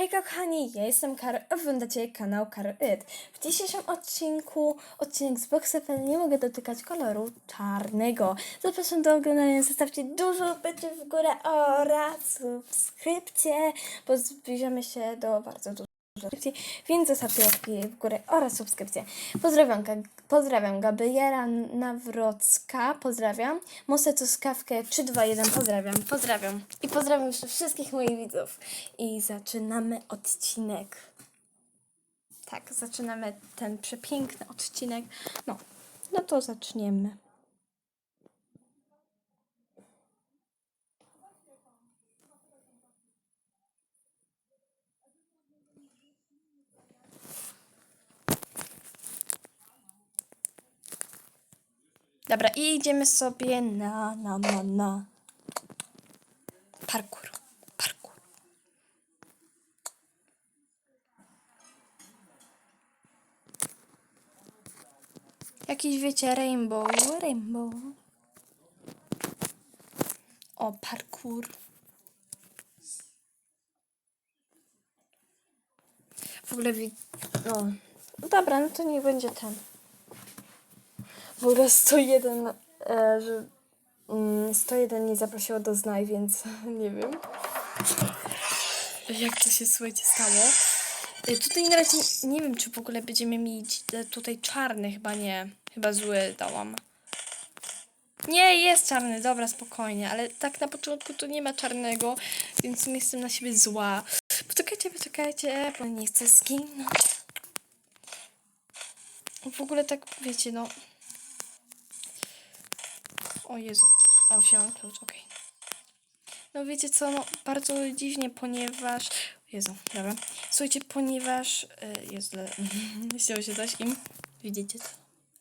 Hejka kochani, ja jestem Karo, a oglądacie kanał Karo It. W dzisiejszym odcinku, odcinek z Box FM, nie mogę dotykać koloru czarnego. Zapraszam do oglądania, zostawcie dużo łapeczek w górę oraz subskrypcję, bo zbliżamy się do bardzo dużo subskrypcji, więc zostawcie łapki w górę oraz subskrypcję. Pozdrawiam, pozdrawiam Gabriela Nawrocka, pozdrawiam. Mosę Truskawkę 321, pozdrawiam, pozdrawiam. I pozdrawiam jeszcze wszystkich moich widzów. I zaczynamy odcinek. Tak, zaczynamy ten przepiękny odcinek. No, no to zaczniemy. Dobra, i idziemy sobie na, na, na, na. Parkour. Parkour. Jakiś, wiecie, rainbow, rainbow. O, parkour. W ogóle wi- no. dobra, no to niech będzie ten. W ogóle 101, e, że mm, 101 nie zaprosiło do znaj, więc nie wiem. Jak to się słuchajcie stało? E, Tutaj na razie nie wiem, czy w ogóle będziemy mieć e, tutaj czarny, chyba nie. Chyba zły dałam. Nie, jest czarny, dobra, spokojnie, ale tak na początku to nie ma czarnego, więc nie jestem na siebie zła. Poczekajcie, poczekajcie, bo nie chcę zginąć. W ogóle tak, wiecie, no... O Jezu, o, wziąłem klucz, okej. No wiecie co, no bardzo dziwnie, ponieważ... Jezu, dobra. Słuchajcie, ponieważ... Yy, Jezu, chciało się coś im... Widzicie to?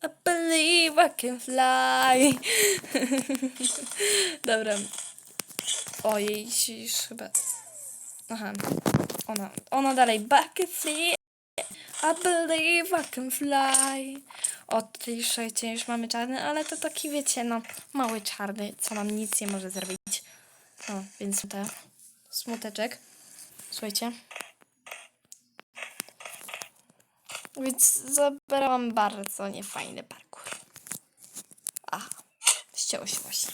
I believe I can fly. Dobra. Ojej, już chyba... Aha. Ona, ona dalej. Back and free. I believe I can fly. O, tutaj słuchajcie, już mamy czarny, ale to taki, wiecie, no, mały czarny, co nam nic nie może zrobić. No, więc te smuteczek. Słuchajcie. Więc zabrałam bardzo niefajny parkour. Aha, ścięło się właśnie.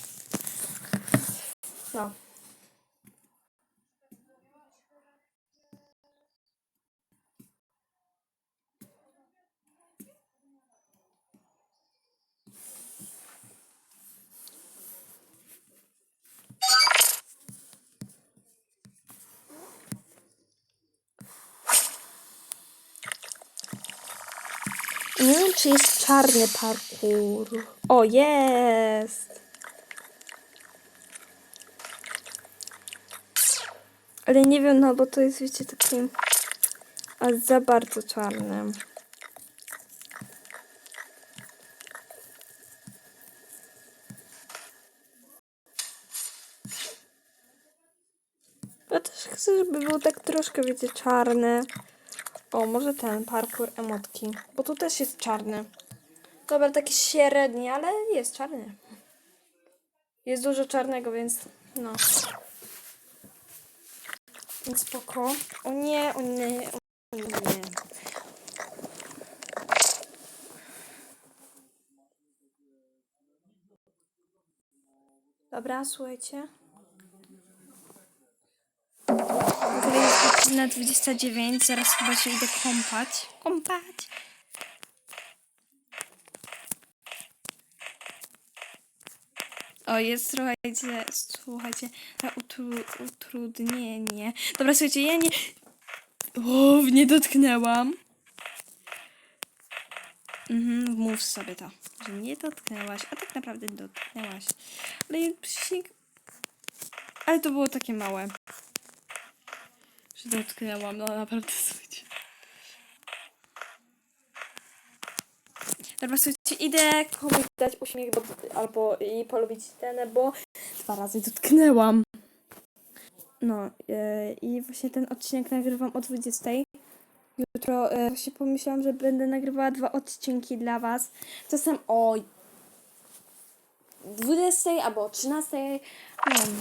No. Nie wiem, czy jest czarny parkour. O, jest! Ale nie wiem, no bo to jest, wiecie, takim... A za bardzo czarnym. Ja też chcę, żeby był tak troszkę, wiecie, czarny. O, może ten parkour emotki, bo tu też jest czarny. Dobra, taki średni, ale jest czarny. Jest dużo czarnego, więc no. Więc spoko. O nie, o nie, o nie. Dobra, słuchajcie. Jest godzina 29, zaraz chyba się idę kąpać. Kąpać. O, jest, słuchajcie, słuchajcie, na utru, utrudnienie. Dobra, słuchajcie, ja nie... O, nie dotknęłam. Mhm, mów sobie to, że nie dotknęłaś, a tak naprawdę dotknęłaś. Ale. Ale to było takie małe że dotknęłam, no naprawdę słuchajcie. Dobra, słuchajcie, idę komuś dać uśmiech bo, albo i polubić ten, bo dwa razy dotknęłam. No yy, i właśnie ten odcinek nagrywam o 20. Jutro yy, właśnie pomyślałam, że będę nagrywała dwa odcinki dla was. Czasem o 20 albo o 13. Nie wiem,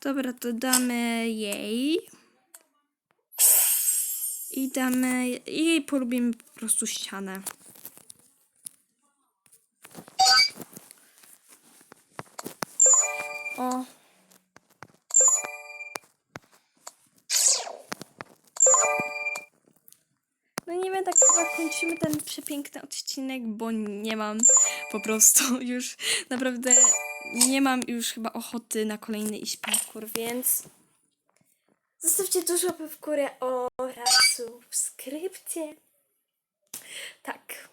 Dobra, to damy jej. I damy. I porobimy po prostu ścianę. O. No nie wiem, tak chyba kończymy ten przepiękny odcinek, bo nie mam po prostu już naprawdę nie mam już chyba ochoty na kolejny iść parkour, więc zostawcie dużo łapy w górę oraz subskrypcję. Tak.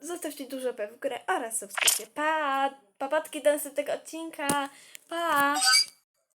Zostawcie dużo łapy w górę oraz subskrypcję. Pa! Papatki do następnego odcinka. Pa!